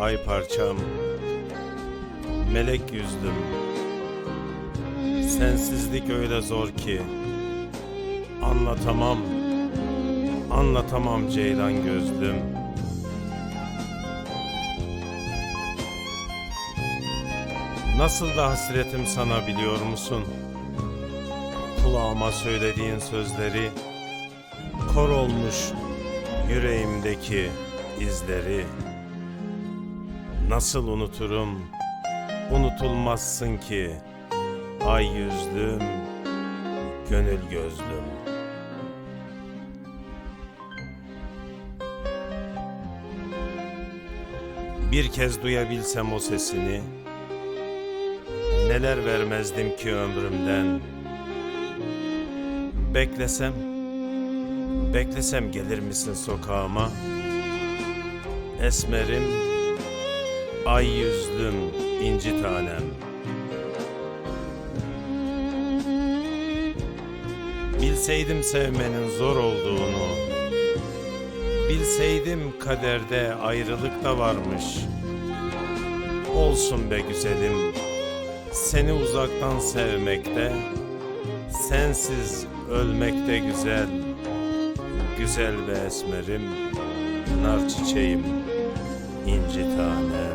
ay parçam, melek yüzdüm. Sensizlik öyle zor ki, anlatamam, anlatamam ceylan gözlüm. Nasıl da hasretim sana biliyor musun? Kulağıma söylediğin sözleri, kor olmuş yüreğimdeki izleri. Nasıl unuturum, unutulmazsın ki, ay yüzlüm, gönül gözlüm. Bir kez duyabilsem o sesini, neler vermezdim ki ömrümden. Beklesem, beklesem gelir misin sokağıma? Esmerim, ay yüzlüm, inci tanem. Bilseydim sevmenin zor olduğunu, bilseydim kaderde ayrılık da varmış. Olsun be güzelim, seni uzaktan sevmekte, sensiz ölmekte güzel. Güzel ve esmerim, nar çiçeğim, inci tanem.